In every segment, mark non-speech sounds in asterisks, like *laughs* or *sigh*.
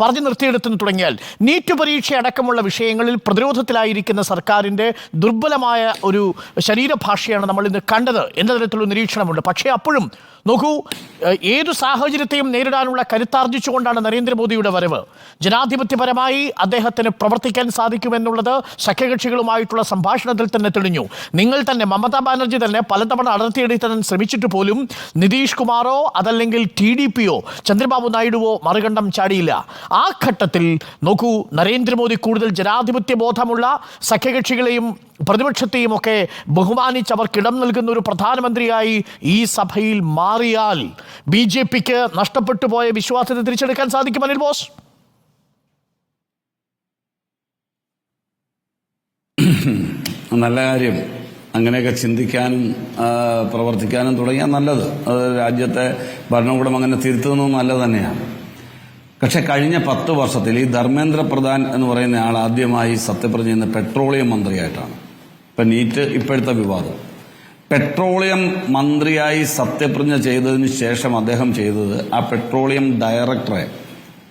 പറഞ്ഞു നിർത്തിയെടുത്തെന്ന് തുടങ്ങിയാൽ നീറ്റ് പരീക്ഷ അടക്കമുള്ള വിഷയങ്ങളിൽ പ്രതിരോധത്തിലായിരിക്കുന്ന സർക്കാരിന്റെ ദുർബലമായ ഒരു ശരീരഭാഷയാണ് നമ്മൾ ഇന്ന് കണ്ടത് എന്ന തരത്തിലുള്ള നിരീക്ഷണമുണ്ട്. പക്ഷേ അപ്പോഴും നോക്കൂ ഏതു സാഹചര്യത്തെയും നേരിടാനുള്ള കരുത്താർജിച്ചുകൊണ്ടാണ് നരേന്ദ്രമോദിയുടെ വരവ്. ജനാധിപത്യപരമായി അദ്ദേഹത്തിന് പ്രവർത്തിക്കാൻ സാധിക്കുമെന്നുള്ളത് സഖ്യകക്ഷികളുമായിട്ടുള്ള സംഭാഷണത്തിൽ തന്നെ തെളിഞ്ഞു. നിങ്ങൾ തന്നെ മമതാ ബാനർജി തന്നെ പലതവണ അടർത്തിയെടുത്താൻ ശ്രമിച്ചിട്ട് പോലും നിതീഷ് കുമാറോ അതല്ലെങ്കിൽ ടി ഡി പിയോ ചന്ദ്രബാബു നായിഡുവോ മറുകണ്ഠം ചാടിയില്ല. ആ ഘട്ടത്തിൽ നോക്കൂ നരേന്ദ്രമോദി കൂടുതൽ ജനാധിപത്യ ബോധമുള്ള സഖ്യകക്ഷികളെയും പ്രതിപക്ഷത്തെയും ഒക്കെ ബഹുമാനിച്ച് അവർക്കിടം നൽകുന്ന ഒരു പ്രധാനമന്ത്രിയായി ഈ സഭയിൽ മാറിയാൽ ബി ജെ പിക്ക് നഷ്ടപ്പെട്ടു പോയ വിശ്വാസത്തെ തിരിച്ചെടുക്കാൻ സാധിക്കും അനിൽ ബോസ്? നല്ല കാര്യം. അങ്ങനെയൊക്കെ ചിന്തിക്കാനും പ്രവർത്തിക്കാനും തുടങ്ങിയാൽ നല്ലത്. അത് രാജ്യത്തെ ഭരണകൂടം അങ്ങനെ തിരുത്തുന്നത് നല്ലത് തന്നെയാണ്. പക്ഷെ കഴിഞ്ഞ പത്ത് വർഷത്തിൽ ഈ ധർമ്മേന്ദ്ര പ്രധാൻ എന്ന് പറയുന്ന ആൾ ആദ്യമായി സത്യപ്രതിജ്ഞ ചെയ്യുന്ന പെട്രോളിയം മന്ത്രിയായിട്ടാണ്. ഇപ്പൊ നീറ്റ് ഇപ്പോഴത്തെ വിവാദം. പെട്രോളിയം മന്ത്രിയായി സത്യപ്രതിജ്ഞ ചെയ്തതിന് ശേഷം അദ്ദേഹം ചെയ്തത് ആ പെട്രോളിയം ഡയറക്ടറെ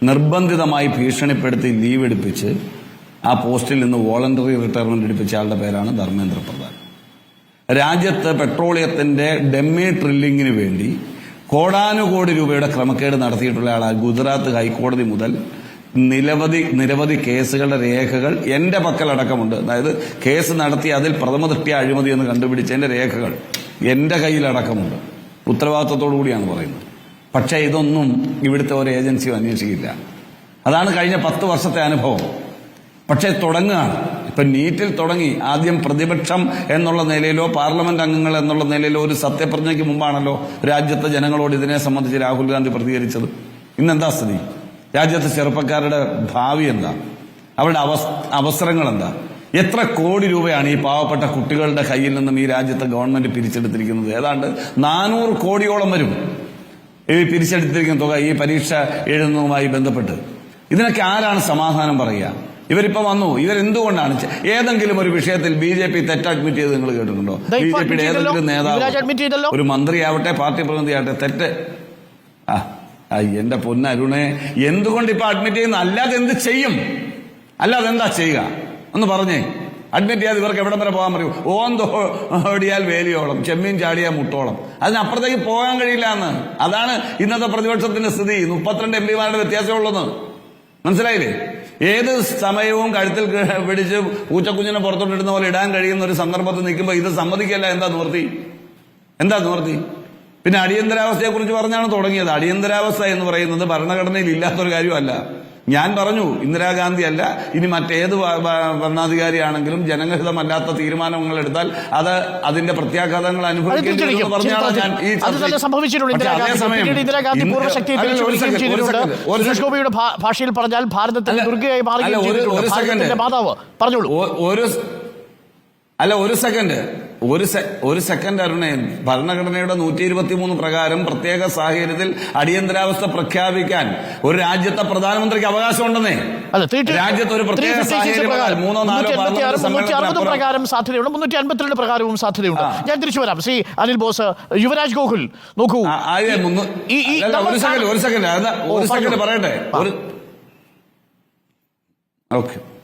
നിർബന്ധിതമായി ഭീഷണിപ്പെടുത്തി ലീവ് എടുപ്പിച്ച് ആ പോസ്റ്റിൽ നിന്ന് വോളണ്ടറി റിട്ടയർമെന്റ് എടുപ്പിച്ച ആളുടെ പേരാണ് ധർമ്മേന്ദ്ര പ്രധാൻ. രാജ്യത്ത് പെട്രോളിയത്തിന്റെ ഡെമ്മി ട്രില്ലിങ്ങിന് വേണ്ടി കോടാനുകോടി രൂപയുടെ ക്രമക്കേട് നടത്തിയിട്ടുള്ള ആളാണ് ഗുജറാത്ത് ഹൈക്കോടതി മുതൽ. നിരവധി നിരവധി കേസുകളുടെ രേഖകൾ എന്റെ പക്കലടക്കമുണ്ട് അതായത് കേസ് നടത്തി അതിൽ പ്രഥമ തൃപ്തി അഴിമതി എന്ന് കണ്ടുപിടിച്ചതിന്റെ രേഖകൾ എന്റെ കയ്യിലടക്കമുണ്ട്. ഉത്തരവാദിത്തത്തോടു കൂടിയാണ് പറയുന്നത്. പക്ഷേ ഇതൊന്നും ഇവിടുത്തെ ഒരു ഏജൻസിയും അന്വേഷിക്കില്ല. അതാണ് കഴിഞ്ഞ പത്ത് വർഷത്തെ അനുഭവം. പക്ഷേ തുടങ്ങുകയാണ്. ഇപ്പൊ നീറ്റിൽ തുടങ്ങി. ആദ്യം പ്രതിപക്ഷം എന്നുള്ള നിലയിലോ പാർലമെന്റ് അംഗങ്ങൾ എന്നുള്ള നിലയിലോ ഒരു സത്യപ്രതിജ്ഞയ്ക്ക് മുമ്പാണല്ലോ രാജ്യത്തെ ജനങ്ങളോട് ഇതിനെ സംബന്ധിച്ച് രാഹുൽ ഗാന്ധി പ്രതികരിച്ചത്. ഇന്നെന്താ സ്ഥിതി? രാജ്യത്തെ ചെറുപ്പക്കാരുടെ ഭാവി എന്താ? അവരുടെ അവസ് അവസരങ്ങൾ എന്താ? എത്ര കോടി രൂപയാണ് ഈ പാവപ്പെട്ട കുട്ടികളുടെ കയ്യിൽ നിന്നും ഈ രാജ്യത്തെ ഗവൺമെന്റ് പിരിച്ചെടുത്തിരിക്കുന്നത്? ഏതാണ്ട് നാനൂറ് കോടിയോളം വരും. ഈ പിരിച്ചെടുത്തിരിക്കുന്ന തുക ഈ പരീക്ഷ എഴുതുന്നതുമായി ബന്ധപ്പെട്ട്. ഇതിനൊക്കെ ആരാണ് സമാധാനം പറയുക? ഇവരിപ്പോ വന്നു. ഇവരെന്തുകൊണ്ടാണ് ഏതെങ്കിലും ഒരു വിഷയത്തിൽ ബി ജെ പി തെറ്റ് അഡ്മിറ്റ് ചെയ്ത് നിങ്ങൾ കേട്ടിട്ടുണ്ടോ? ബി ജെ പിയുടെ. ഏതെങ്കിലും. നേതാവ് ഒരു മന്ത്രിയാവട്ടെ പാർട്ടി പ്രതിനിധിയാവട്ടെ തെറ്റ്. ആ ആ, എന്റെ പൊന്നരുണെ എന്തുകൊണ്ട് ഇപ്പൊ അഡ്മിറ്റ് ചെയ്യുന്ന? അല്ലാതെ എന്ത് ചെയ്യും? അല്ലാതെ എന്താ ചെയ്യുക? ഒന്ന് പറഞ്ഞേ. അഡ്മിറ്റ് ചെയ്യാതെ ഇവർക്ക് എവിടം വരെ പോകാൻ പറയൂ? ഓന്തോടിയാൽ വേലിയോളം ചെമ്മീൻ ചാടിയാൽ മുട്ടോളം. അതിനപ്പുറത്തേക്ക് പോകാൻ കഴിയില്ല എന്ന്. അതാണ് ഇന്നത്തെ പ്രതിപക്ഷത്തിന്റെ സ്ഥിതി. മുപ്പത്തിരണ്ട് എം പിമാരുടെ വ്യത്യാസമുള്ളത് മനസ്സിലായില്ലേ? ഏത് സമയവും കഴുത്തിൽ പിടിച്ച് പൂച്ചക്കുഞ്ഞിനെ പുറത്തോട്ടിടുന്ന പോലെ ഇടാൻ കഴിയുന്ന ഒരു സന്ദർഭത്തിൽ നിൽക്കുമ്പോൾ ഇത് സമ്മതിക്കല്ല. എന്താ നിവർത്തി എന്താ നിവർത്തി പിന്നെ അടിയന്തരാവസ്ഥയെ കുറിച്ച് പറഞ്ഞാണ് തുടങ്ങിയത്. അടിയന്തരാവസ്ഥ എന്ന് പറയുന്നത് ഭരണഘടനയിൽ ഇല്ലാത്തൊരു കാര്യമല്ല. ഞാൻ പറഞ്ഞു ഇന്ദിരാഗാന്ധി അല്ല ഇനി മറ്റേത് ഭരണാധികാരിയാണെങ്കിലും ജനഹിതമല്ലാത്ത തീരുമാനങ്ങൾ എടുത്താൽ അത് അതിന്റെ പ്രത്യാഘാതങ്ങൾ അനുഭവിക്കുന്നു ഭാഷയിൽ പറഞ്ഞാൽ ദുർഗയായി പറഞ്ഞോളൂ. അല്ല ഒരു സെക്കൻഡ് ഒരു സെ- ഒരു സെക്കൻഡ് അരുണേ. ഭരണഘടനയുടെ നൂറ്റി ഇരുപത്തി മൂന്ന് പ്രകാരം പ്രത്യേക സാഹചര്യത്തിൽ അടിയന്തരാവസ്ഥ പ്രഖ്യാപിക്കാൻ ഒരു രാജ്യത്തെ പ്രധാനമന്ത്രിക്ക് അവകാശമുണ്ടെന്നേ. രാജ്യത്ത് ഒരു പ്രത്യേക 356 സാഹചര്യം പ്രകാരം, മൂന്നോ നാലോ 386, പാർലമെന്റ് 360 സമ്മേളനത്തിനപ്പുറം പ്രകാരം സാധ്യതയുണ്ട്. മുന്നൂറ്റി അൻപത്തിരണ്ട് പ്രകാരവും സാധ്യതയുണ്ട്. ഞാൻ തിരിച്ചു വരാം. ശ്രീ അനിൽ ബോസ് യുവരാജ് ഗോകുൽ നോക്കൂ. ഒരു സെക്കൻഡ് ഒരു സെക്കൻഡ് ഒരു സെക്കൻഡ്. പറയട്ടെ. ഓക്കെ.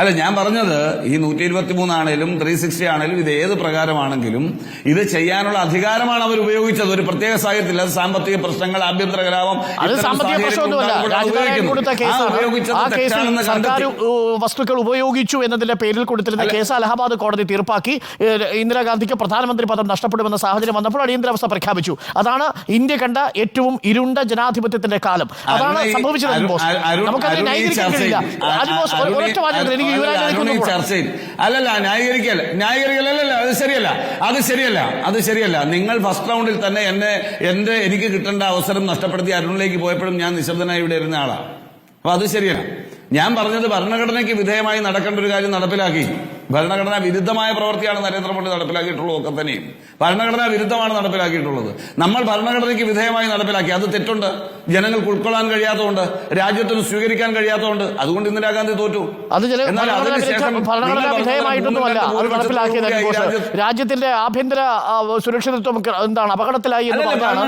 അല്ല ഞാൻ പറഞ്ഞത് ഈ നൂറ്റി ഇരുപത്തി മൂന്നാണേലും ത്രീ സിക്സ്റ്റി ആണേലും ഇത് ഏത് പ്രകാരമാണെങ്കിലും ഇത് ചെയ്യാനുള്ള അധികാരമാണ് അവർ ഉപയോഗിച്ചത്. ഒരു പ്രത്യേക സാഹചര്യത്തിൽ അത് സാമ്പത്തിക പ്രശ്നങ്ങൾ ആഭ്യന്തര കലാപം. വസ്തുക്കൾ ഉപയോഗിച്ചു എന്നതിന്റെ പേരിൽ കൊടുത്തിരുന്ന കേസ് അലഹബാദ് കോടതി തീർപ്പാക്കി. ഇന്ദിരാഗാന്ധിക്ക് പ്രധാനമന്ത്രി പദം നഷ്ടപ്പെടുമെന്ന സാഹചര്യം വന്നപ്പോൾ അടിയന്തരാവസ്ഥ പ്രഖ്യാപിച്ചു. അതാണ് ഇന്ത്യ കണ്ട ഏറ്റവും ഇരുണ്ട ജനാധിപത്യത്തിന്റെ കാലം. അതാണ് സംഭവിച്ചത് നമുക്ക് ബോസ്. അരുൺ- അരുൺ- നമുക്കതിനെ അരുൺ ഈ ന്യായീകരിക്കാൻ കഴിയില്ല. അനിൽ ബോസ് ഒരൊറ്റ വാചകത്തിൽ എനിക്ക് ചർച്ചയിൽ അല്ലല്ല ന്യായീകരിക്കല്ല ന്യായീകരിക്കലല്ല അത് ശരിയല്ല. അത് ശരിയല്ല അത് ശരിയല്ല. നിങ്ങൾ ഫസ്റ്റ് റൗണ്ടിൽ തന്നെ എന്നെ എന്റെ എനിക്ക് കിട്ടേണ്ട അവസരം നഷ്ടപ്പെടുത്തി അരുണിലേക്ക് പോയപ്പോഴും ഞാൻ നിശബ്ദനായി ഇവിടെ ഇരുന്ന ആളാണ് അപ്പൊ അത് ശരിയല്ല. ഞാൻ പറഞ്ഞത് ഭരണഘടനയ്ക്ക് വിധേയമായി നടക്കേണ്ട ഒരു കാര്യം നടപ്പിലാക്കി. ഭരണഘടനാ വിരുദ്ധമായ പ്രവൃത്തിയാണ് നരേന്ദ്രമോദി നടപ്പിലാക്കിയിട്ടുള്ളത് ഒക്കെ തന്നെയും. ഭരണഘടനാ വിരുദ്ധമാണ് നടപ്പിലാക്കിയിട്ടുള്ളത്. നമ്മൾ ഭരണഘടനയ്ക്ക് വിധേയമായി നടപ്പിലാക്കി. അത് തെറ്റുണ്ട്. ജനങ്ങൾക്ക് ഉൾക്കൊള്ളാൻ കഴിയാത്തതുകൊണ്ട് രാജ്യത്തിന് സ്വീകരിക്കാൻ കഴിയാത്തതുകൊണ്ട് അതുകൊണ്ട് ഇന്ദിരാഗാന്ധി തോറ്റു. അത് രാജ്യത്തിന്റെ ആഭ്യന്തര സുരക്ഷിതത്വം എന്താണ്? അപകടത്തിലായി എന്ന് പറഞ്ഞാണ്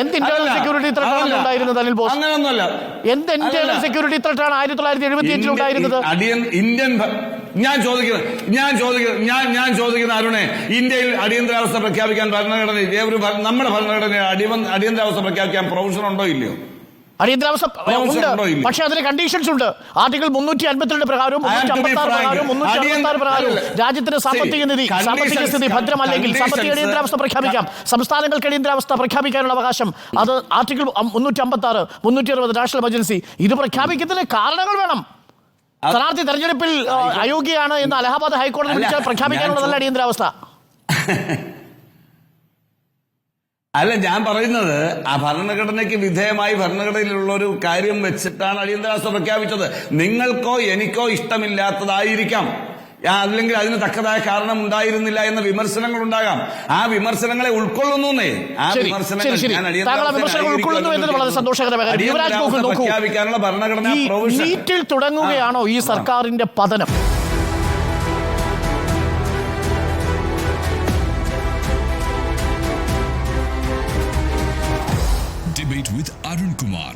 എന്ത് ഇന്റേണൽ സെക്യൂരിറ്റി ത്രെട്ടാണ് ഉണ്ടായിരുന്നത് അനിൽ ബോസ്? അങ്ങനെയൊന്നുമല്ല. എന്ത് ഇന്റേണൽ സെക്യൂരിറ്റി ത്രെട്ടാണ് ആയിരത്തി തൊള്ളായിരത്തി എഴുപത്തി അഞ്ചിൽ ഉണ്ടായിരുന്നത് അടിയൻ ഇന്ത്യൻ ഞാൻ ചോദിക്കുന്നത് ഞാൻ ചോദിക്കുന്നത് ഞാൻ ഞാൻ ചോദിക്കുന്ന അരുണെ ഇന്ത്യയിൽ അടിയന്തരാവസ്ഥ പ്രഖ്യാപിക്കാൻ ഭരണഘടനയിൽ നമ്മുടെ ഭരണഘടനയിൽ അടിയന്തരാവസ്ഥ പ്രഖ്യാപിക്കാൻ പ്രൊവിഷൻ ഉണ്ടോ ഇല്ലയോ? അടിയന്തരാവസ്ഥ ഉണ്ടോ? പക്ഷേ അതിന് കണ്ടീഷൻസ് ഉണ്ട്. ആർട്ടിക്കിൾ മുന്നൂറ്റി അൻപത്തിരണ്ട് പ്രകാരവും മുന്നൂറ്റി അമ്പത്തി ആറ്. പ്രകാരവും മുന്നൂറ്റി അറുപത്തി ആറ് പ്രകാരവും രാജ്യത്തിന്റെ സാമ്പത്തിക നിധി സാമ്പത്തിക സ്ഥിതി ഭദ്രമല്ലെങ്കിൽ സാമ്പത്തിക അടിയന്തരാവസ്ഥ പ്രഖ്യാപിക്കാം. സംസ്ഥാനങ്ങൾക്ക് അടിയന്തരാവസ്ഥ പ്രഖ്യാപിക്കാനുള്ള അവകാശം. അത് ആർട്ടിക്കിൾ മുന്നൂറ്റി അമ്പത്തി ആറ് മുന്നൂറ്റി അറുപത് നാഷണൽ എമർജൻസി ഇത് പ്രഖ്യാപിക്കുന്നതിന് കാരണങ്ങൾ വേണം. സ്ഥാനാർത്ഥി തെരഞ്ഞെടുപ്പിൽ അയോഗ്യയാണ് എന്ന് അലഹാബാദ് ഹൈക്കോടതി വിളിച്ചാൽ പ്രഖ്യാപിക്കാനുള്ളതല്ല അടിയന്തരാവസ്ഥ. *laughs* അല്ല ഞാൻ പറയുന്നത് ആ ഭരണഘടനയ്ക്ക് വിധേയമായി ഭരണഘടനയിലുള്ള ഒരു കാര്യം വെച്ചിട്ടാണ് അടിയന്തരാവസ്ഥ പ്രഖ്യാപിച്ചത്. നിങ്ങൾക്കോ എനിക്കോ ഇഷ്ടമില്ലാത്തതായിരിക്കാം. അല്ലെങ്കിൽ അതിന് തക്കതായ കാരണം ഉണ്ടായിരുന്നില്ല എന്ന വിമർശനങ്ങൾ ഉണ്ടാകാം ആ വിമർശനങ്ങളെ ഉൾക്കൊള്ളുന്നേ ആ വിമർശനങ്ങൾ. പ്രഖ്യാപിക്കാനുള്ള ഭരണഘടന തുടങ്ങുകയാണോ ഈ സർക്കാരിന്റെ പതനം? With Arun Kumar